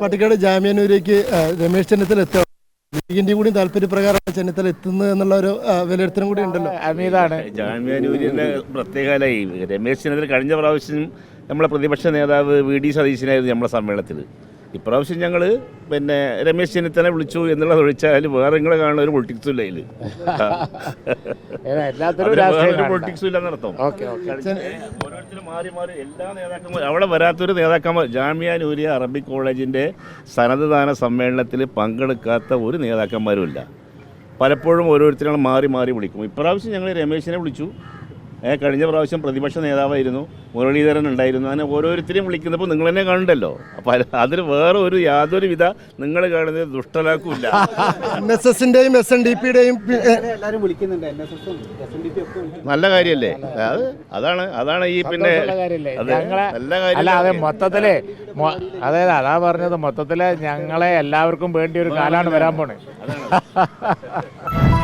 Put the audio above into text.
പട്ടിക്കാട് ജാമ്യാനൂരേക്ക് രമേശ് ചെന്നിത്തല എത്തുക ലീഗിന്റെ കൂടി താല്പര്യപ്രകാരമാണ് ചെന്നിത്തല എത്തുന്നത് എന്നുള്ള ഒരു വിലയിരുത്തലും കൂടി ഉണ്ടല്ലോ. അമീതാണ്. ജാമ്യാനൂരിന്റെ പ്രത്യേകമായി രമേശ് ചെന്നിത്തല കഴിഞ്ഞ പ്രാവശ്യം നമ്മളെ പ്രതിപക്ഷ നേതാവ് വി ഡി സതീശനായിരുന്നു നമ്മളെ സമ്മേളനത്തിൽ. ഇപ്രാവശ്യം ഞങ്ങൾ പിന്നെ രമേശ് ചെന്നിത്തല വിളിച്ചു എന്നുള്ളത് ഒഴിച്ചാൽ വേറെ നിങ്ങളെ കാണുന്ന ഒരു പൊളിറ്റിക്സും ഇല്ല ഇതിൽ പൊളിറ്റിക്സും ഇല്ല നടത്തും ഓക്കെ ഓരോരുത്തരും മാറി മാറി എല്ലാ നേതാക്കന്മാരും അവിടെ വരാത്തൊരു നേതാക്കന്മാർ ജാമ്യ നൂരിയ അറബിക് കോളേജിന്റെ സന്നദ്ധദാന സമ്മേളനത്തിൽ പങ്കെടുക്കാത്ത ഒരു നേതാക്കന്മാരും ഇല്ല. പലപ്പോഴും ഓരോരുത്തരും മാറി മാറി വിളിക്കും. ഇപ്രാവശ്യം ഞങ്ങൾ രമേശിനെ വിളിച്ചു. കഴിഞ്ഞ പ്രാവശ്യം പ്രതിപക്ഷ നേതാവായിരുന്നു മുരളീധരൻ ഉണ്ടായിരുന്നു. അങ്ങനെ ഓരോരുത്തരെയും വിളിക്കുന്നപ്പോൾ നിങ്ങൾ തന്നെ കാണണ്ടല്ലോ അപ്പോൾ അതിൽ വേറെ ഒരു യാതൊരു വിധ നിങ്ങൾ കാണുന്നത് ദുഷ്ടലാക്കൂല്ല എൻ എസ് എസിന്റെയും എസ് എൻ ഡി പിയുടെയും നല്ല കാര്യമല്ലേ അത് അതാണ് അതാണ് ഈ പിന്നെ സന്തോഷമുള്ള കാര്യമല്ലേ? ഞങ്ങളെ നല്ല കാര്യം അല്ല അതെ മൊത്തത്തിൽ മൊ- അതെ അതാ പറഞ്ഞത് മൊത്തത്തിൽ ഞങ്ങളെ എല്ലാവർക്കും വേണ്ടി ഒരു കാലാണ് വരാൻ പോണേ.